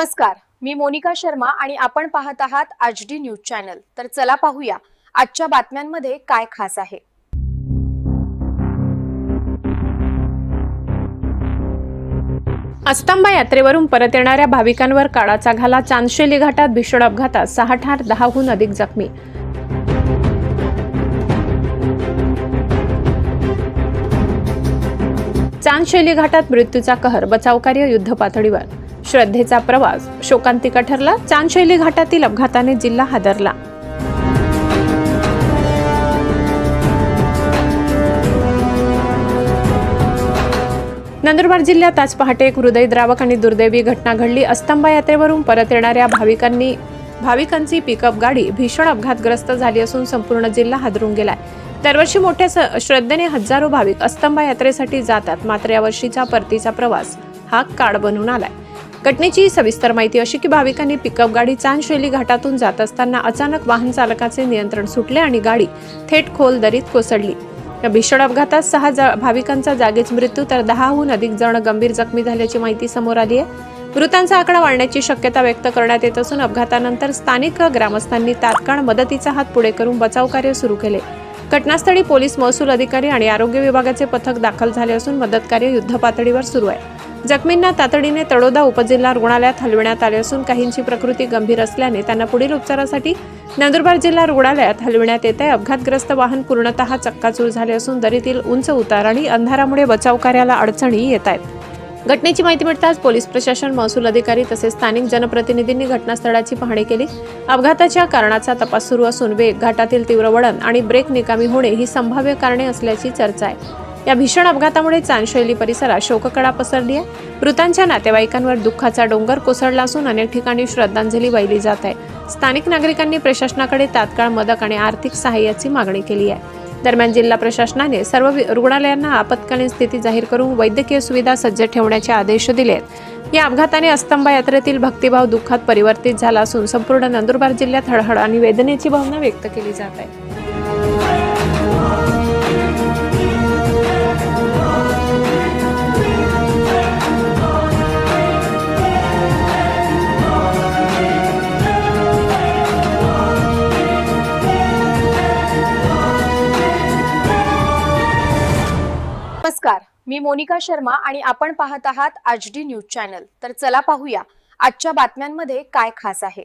नमस्कार मी मोनिका शर्मा आणि आपण पाहत आहात आज डी न्यूज चॅनल. तर चला पाहूया आजच्या बातम्यांमध्ये काय खास आहे? अस्तंबा यात्रेवरून परत येणाऱ्या भाविकांवर काळाचा घाला चांदशेली घाटात भीषण अपघातात सहा ठार दहाहून अधिक जखमी. चांदशेली घाटात मृत्यूचा कहर बचावकार्य युद्ध पातळीवर. श्रद्धेचा प्रवास. शोकांतिका ठरला चांदशैली घाटातील अपघाताने जिल्हा हादरला. नंदुरबार जिल्ह्यात आज पहाटे एक हृदयद्रावक आणि दुर्दैवी घटना घडली. अस्तंबा यात्रेवरून परत येणाऱ्या भाविकांनी भाविकांची पिकअप गाडी भीषण अपघातग्रस्त झाली असून संपूर्ण जिल्हा हादरून गेलाय. दरवर्षी मोठ्या स- श्रद्धेने हजारो भाविक अस्तंबा यात्रेसाठी जातात मात्र यावर्षीचा परतीचा प्रवास हा काळ बनून आलाय. घटनेची सविस्तर माहिती अशी की भाविकांनी पिकअप गाडी चांदशैली घाटातून जात असताना अचानक वाहन चालकाचे नियंत्रण सुटले आणि गाडी थेट खोल दरीत कोसळली. या भीषण अपघातात सहा जा- भाविकांचा जागीच मृत्यू तर दहाहून अधिक जण गंभीर जखमी झाल्याची माहिती समोर आली आहे. मृतांचा आकडा वाढण्याची शक्यता व्यक्त करण्यात येत असून अपघातानंतर स्थानिक ग्रामस्थांनी तात्काळ मदतीचा हात पुढे करून बचाव कार्य सुरू केले. घटनास्थळी पोलीस महसूल अधिकारी आणि आरोग्य विभागाचे पथक दाखल झाले असून मदत कार्य युद्धपातळीवर सुरू आहे. जखमींना तातडीने तडोदा उपजिल्हा रुग्णालयात हलविण्यात आले असून काहींची प्रकृती गंभीर असल्याने त्यांना पुढील उपचारासाठी नंदुरबार जिल्हा रुग्णालयात हलविण्यात येत आहे. अपघातग्रस्त वाहन पूर्णतः चक्काचूर झाले असून दरीतील उंच उतार आणि अंधारामुळे बचाव कार्याला अडचणी येत आहेत. घटनेची माहिती मिळताच पोलीस प्रशासन महसूल अधिकारी तसेच स्थानिक जनप्रतिनिधींनी घटनास्थळाची पाहणी केली. अपघाताच्या कारणाचा तपास सुरू असून वेग घाटातील तीव्र वळण आणि ब्रेक निकामी होणे ही संभाव्य कारणे असल्याची चर्चा आहे. या भीषण अपघातामुळे चांदशैली परिसरात शोककळा पसरली आहे मृतांच्या नातेवाईकांवर दुःखाचा डोंगर कोसळला असून अनेक ठिकाणी श्रद्धांजली वाहिली जात आहे. स्थानिक नागरिकांनी प्रशासनाकडे तात्काळ मदत आणि आर्थिक सहाय्याची मागणी केली आहे. दरम्यान जिल्हा प्रशासनाने सर्व रुग्णालयांना आपत्कालीन स्थिती जाहीर करून वैद्यकीय सुविधा सज्ज ठेवण्याचे आदेश दिले आहेत. या अपघाताने अस्तंबा यात्रेतील भक्तिभाव दुःखात परिवर्तित झाला असून संपूर्ण नंदुरबार जिल्ह्यात हळहळ आणि वेदनेची भावना व्यक्त केली जात आहे. मी मोनिका शर्मा आणि आपण पाहत आहात आज डी न्यूज चॅनल. तर चला पाहूया आजच्या बातम्यांमध्ये काय खास आहे.